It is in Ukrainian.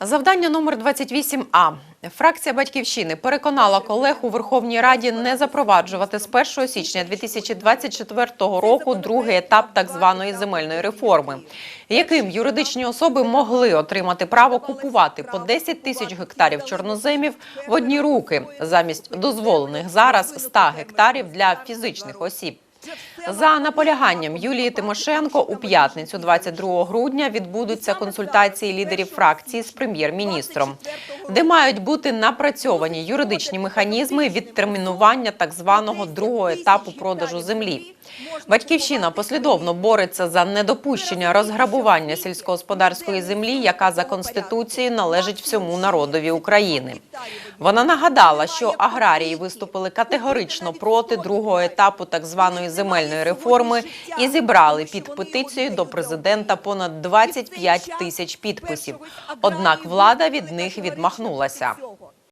Завдання номер 28А. Фракція Батьківщини переконала колег у Верховній Раді не запроваджувати з 1 січня 2024 року другий етап так званої земельної реформи, яким юридичні особи могли отримати право купувати по 10 тисяч гектарів чорноземів в одні руки замість дозволених зараз 100 гектарів для фізичних осіб. За наполяганням Юлії Тимошенко у п'ятницю, 22 грудня, відбудуться консультації лідерів фракції з прем'єр-міністром, де мають бути напрацьовані юридичні механізми відтермінування так званого другого етапу продажу землі. Батьківщина послідовно бореться за недопущення розграбування сільськогосподарської землі, яка за конституцією належить всьому народові України. Вона нагадала, що аграрії виступили категорично проти другого етапу так званої земельної реформи і зібрали під петицією до президента понад 25 тисяч підписів. Однак влада від них відмахнулася.